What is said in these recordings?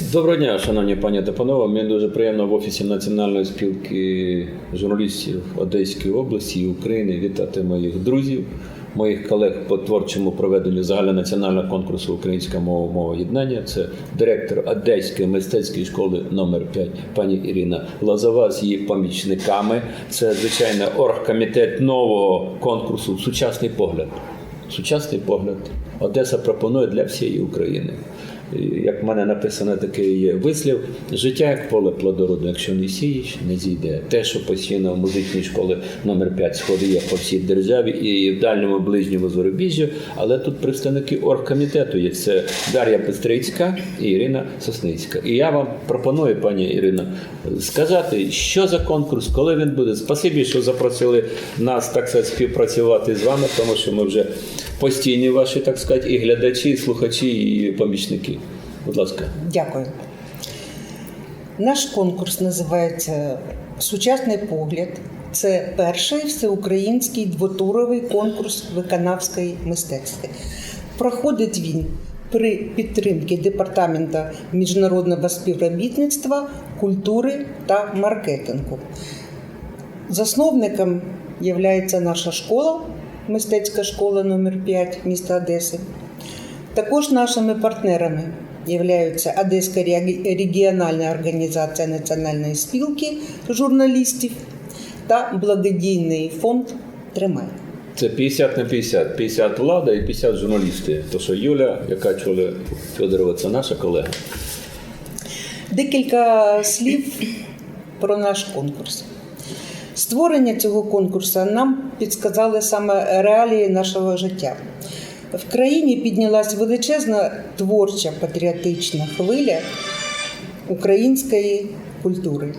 Доброго дня, шановні пані та панове. Мені дуже приємно в офісі Національної спілки журналістів Одеської області і України вітати моїх друзів, моїх колег по творчому проведенню загальнонаціонального конкурсу Українська мова мова єднання. Це директор Одеської мистецької школи номер 5 пані Ірина Лозова з її помічниками. Це звичайно оргкомітет нового конкурсу Сучасний погляд. Сучасний погляд. Одеса пропонує для всієї України. Як в мене написано такий вислів, життя як поле плодородне, якщо не сієш, не зійде. Те, що постійно в музичній школі номер 5 сходи є по всій державі і в дальньому ближньому зарубіжжю, але тут представники оргкомітету є. Це Дар'я Пестрицька і Ірина Сосницька. І я вам пропоную, пані Ірино, сказати, що за конкурс, коли він буде. Спасибі, що запросили нас так сказати, співпрацювати з вами, тому що ми вже постійні ваші, так сказати, і глядачі, і слухачі, і помічники. Будь ласка. Дякую. Наш конкурс називається Сучасний погляд. Це перший всеукраїнський двотуровий конкурс виконавської мистецтва. Проходить він при підтримці Департаменту міжнародного співробітництва, культури та маркетингу. Засновником є наша школа, мистецька школа номер 5 міста Одеси. Також нашими партнерами являються Одеська регіональна організація Національної спілки журналістів та благодійний фонд Тримай. Це 50 на 50. 50 влада і 50 журналісти. То що Юля, яка чула Федорова, це наша колега. Декілька слів про наш конкурс. Створення цього конкурсу нам підсказали саме реалії нашого життя. В країні піднялась величезна творча патріотична хвиля української культури.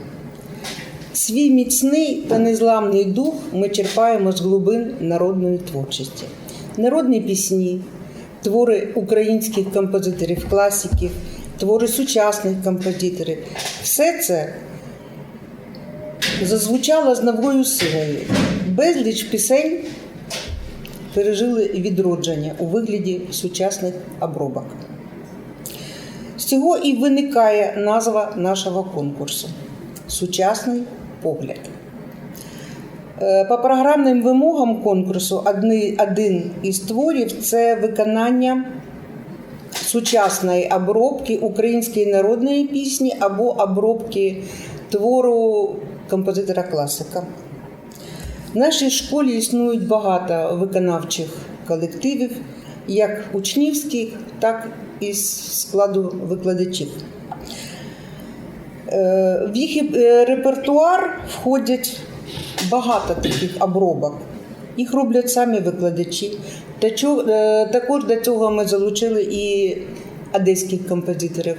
Свій міцний та незламний дух ми черпаємо з глибин народної творчості. Народні пісні, твори українських композиторів, класиків, твори сучасних композиторів. Все це зазвучало з новою силою. Безліч пісень пережили відродження у вигляді сучасних обробок. З цього і виникає назва нашого конкурсу Сучасний погляд. Е, По програмним вимогам конкурсу один із творів це виконання сучасної обробки української народної пісні або обробки твору композитора класика. В нашій школі існують багато виконавчих колективів, як учнівських, так і з складу викладачів. Е, В їх е, репертуар входять багато таких обробок. Їх роблять самі викладачі. Е, Також до цього ми залучили і одеських композиторів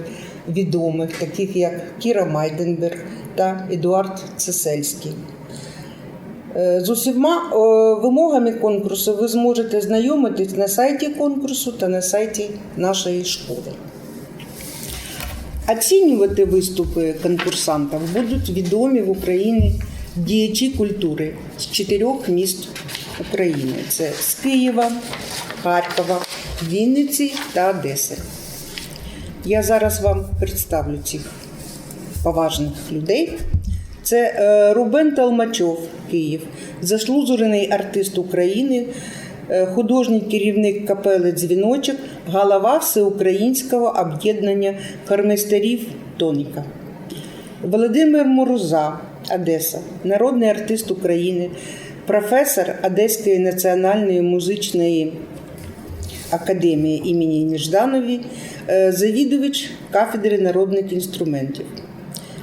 відомих, таких як Кіра Майденберг та Едуард Цесельський. Е, З усіма вимогами конкурсу ви зможете знайомитись на сайті конкурсу та на сайті нашої школи. Оцінювати виступи конкурсантів будуть відомі в Україні діячі культури з чотирьох міст України: це з Києва, Харкова, Вінниці та Одеси. Я зараз вам представлю цих поважних людей. Це е, Рубен Талмачов, Київ, заслужений артист України, е, художній керівник капели Дзвіночок, голова Всеукраїнського об'єднання хормейстерів Тоніка. Володимир Мороза, Одеса, народний артист України, професор Одеської національної музичної академії імені Ніжданові, е, завідувач кафедри народних інструментів.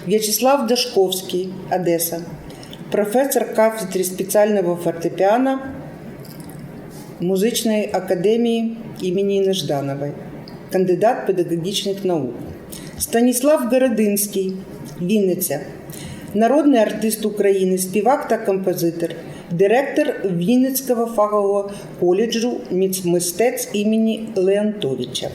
В'ячеслав Дашковський, Одеса, професор кафедри спеціального фортепіано Музичної академії імені Нежданової, кандидат педагогічних наук. Станіслав Городинський, Вінниця, народний артист України, співак та композитор, директор Вінницького фахового коледжу мистецтв імені Леонтовича.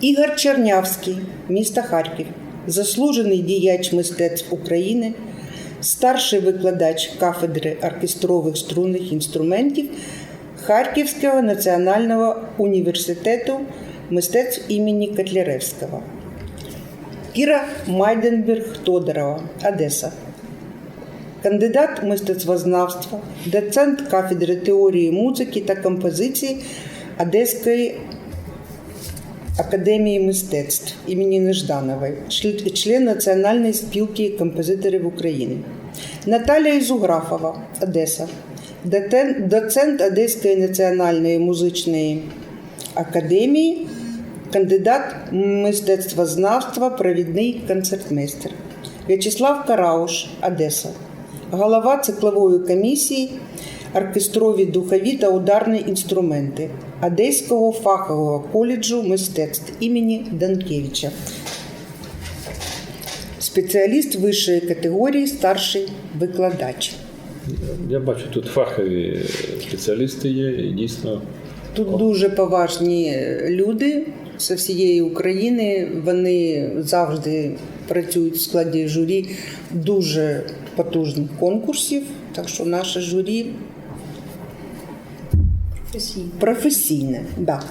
Ігор Чернявський, місто Харків, заслужений діяч мистецтв України, старший викладач кафедри оркестрових струнних інструментів Харківського національного університету мистецтв імені Котляревського. Кіра Майденберг Тодорова, Одеса. Кандидат мистецтвознавства, доцент кафедри теорії музики та композиції Одеської Академії мистецтв імені Нежданової, член- Національної спілки композиторів України. Наталія Ізуграфова, Одеса, доцент Одеської національної музичної академії, кандидат мистецтвознавства, провідний концертмейстер. В'ячеслав Карауш, Одеса, голова циклової комісії оркестрові духові та ударні інструменти Одеського фахового коледжу мистецтв імені Данкевича. Спеціаліст вищої категорії, старший викладач. Я бачу, тут фахові спеціалісти є, і дійсно Тут дуже поважні люди з всієї України. Вони завжди працюють в складі журі дуже потужних конкурсів. Так що наше журі професійне. Да.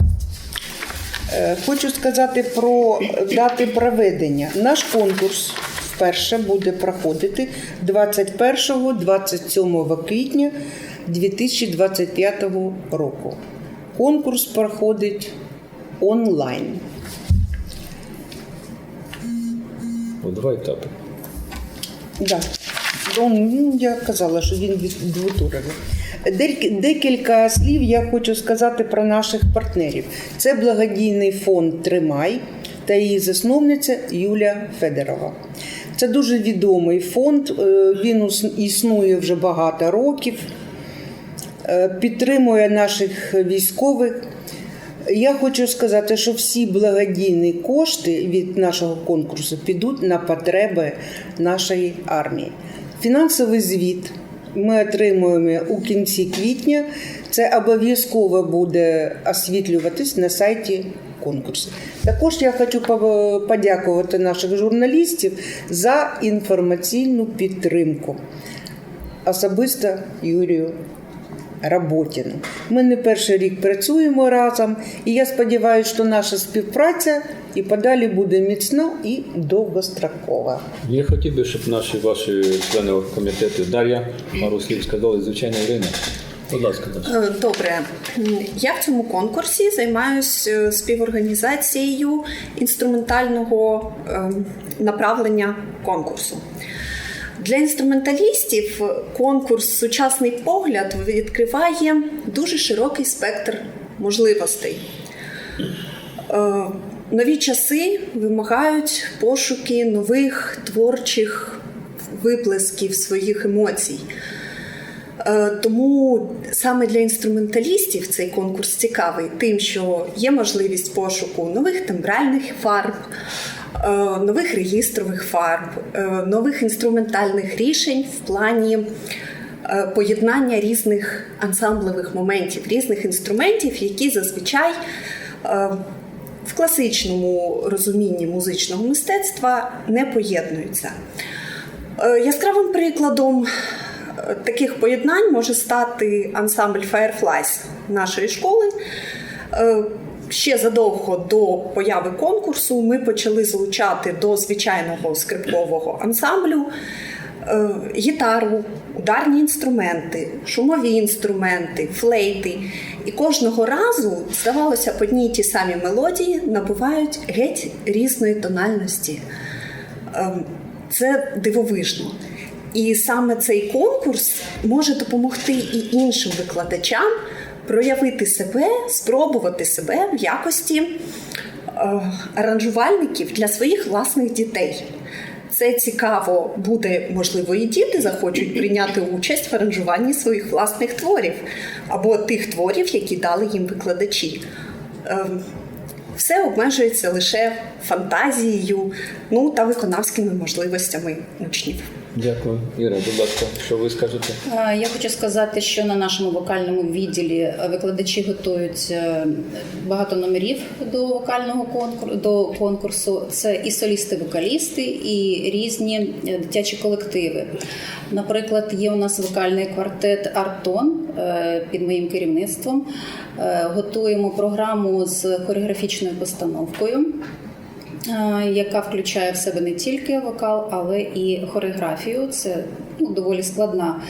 Е, Хочу сказати про дати проведення. Наш конкурс вперше буде проходити 21-27 квітня 2025 року. Конкурс проходить онлайн. у два етапи. Да. Ну, я казала, що він двотуровий. Декілька слів я хочу сказати про наших партнерів. Це благодійний фонд Тримай та її засновниця Юля Федорова. Це дуже відомий фонд. е, Він існує вже багато років, е, підтримує наших військових. Я хочу сказати, що всі благодійні кошти від нашого конкурсу підуть на потреби нашої армії. Фінансовий звіт ми отримуємо у кінці квітня. Це обов'язково буде освітлюватись на сайті конкурсу. Також я хочу подякувати наших журналістів за інформаційну підтримку. Особисто Юрію Работіну. Ми не перший рік працюємо разом, і я сподіваюся, що наша співпраця і подалі буде міцна і довгострокова. Я хотів би, щоб наші ваші члени комітету Дар'я пару слів сказали, звичайно, Ірина. Будь ласка, Е, Добре, я в цьому конкурсі займаюся співорганізацією інструментального е, направлення конкурсу. Для інструменталістів конкурс Сучасний погляд відкриває дуже широкий спектр можливостей. Е, Нові часи вимагають пошуки нових творчих виплесків своїх емоцій. Е, Тому саме для інструменталістів цей конкурс цікавий тим, що є можливість пошуку нових тембральних фарб, нових регістрових фарб, е, нових інструментальних рішень в плані е, поєднання різних ансамблевих моментів, різних інструментів, які зазвичай е, в класичному розумінні музичного мистецтва не поєднуються. Е, Яскравим прикладом е, таких поєднань може стати ансамбль Fireflies нашої школи. Ще задовго до появи конкурсу ми почали залучати до звичайного скрипкового ансамблю е, гітару, ударні інструменти, шумові інструменти, флейти. І кожного разу, здавалося, б, одні й ті самі мелодії набувають геть різної тональності. Ем, Це дивовижно. І саме цей конкурс може допомогти і іншим викладачам проявити себе, спробувати себе в якості е, аранжувальників для своїх власних дітей. Це цікаво буде, можливо, і діти захочуть прийняти участь в аранжуванні своїх власних творів або тих творів, які дали їм викладачі. Ем, все обмежується лише фантазією, ну та виконавськими можливостями учнів. Дякую. Іра, будь ласка, що ви скажете? Я хочу сказати, що на нашому вокальному відділі е, викладачі готують е, багато номерів до вокального конкурсу до конкурсу. Це і солісти-вокалісти, і різні е, дитячі колективи. Наприклад, є у нас вокальний квартет Артон під моїм керівництвом. Готуємо програму з хореографічною постановкою. Яка включає в себе не тільки вокал, але і хореографію. Це ну, доволі складна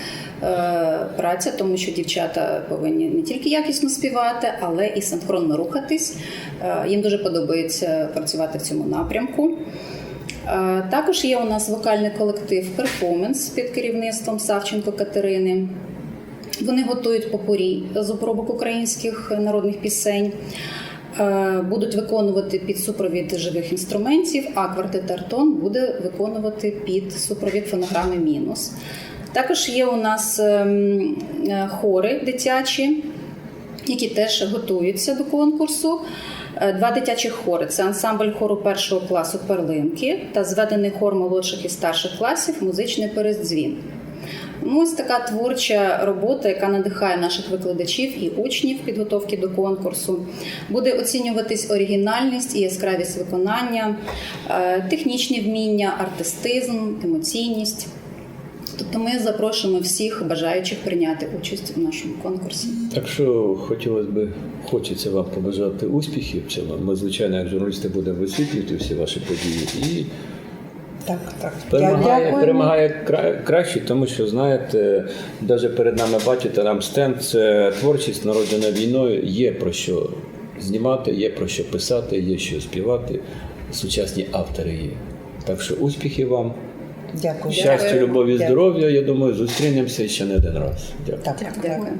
е, праця, тому що дівчата повинні не тільки якісно співати, але і синхронно рухатись. Е, їм дуже подобається працювати в цьому напрямку. Е, Також є у нас вокальний колектив перформанс під керівництвом Савченко Катерини. Вони готують попурі з обробок українських народних пісень. Е, Будуть виконувати під супровід живих інструментів, а квартет Артон буде виконувати під супровід фонограми Мінус. Також є у нас ем, е, хори дитячі, які теж готуються до конкурсу. Е, Два дитячі хори це ансамбль хору першого класу перлинки та зведений хор молодших і старших класів музичний перездзвін. Ну, ось така творча робота, яка надихає наших викладачів і учнів підготовки до конкурсу. Буде оцінюватись оригінальність і яскравість виконання, е, технічні вміння, артистизм, емоційність. Тобто ми запрошуємо всіх бажаючих прийняти участь у нашому конкурсі. Так що хотілося б, хочеться вам побажати успіхів. Ми, звичайно, як журналісти будемо висвітлювати всі ваші події і Так, так. перемагає, Дякуємо. перемагає кра- краще, тому що знаєте, навіть перед нами бачите, нам стенд це творчість народжена війною. Є про що знімати, є про що писати, є що співати. Сучасні автори є. Так що успіхів вам, Дякую. щастя, любові, здоров'я. Я думаю, зустрінемося ще не один раз. Дякую. Так, дякую.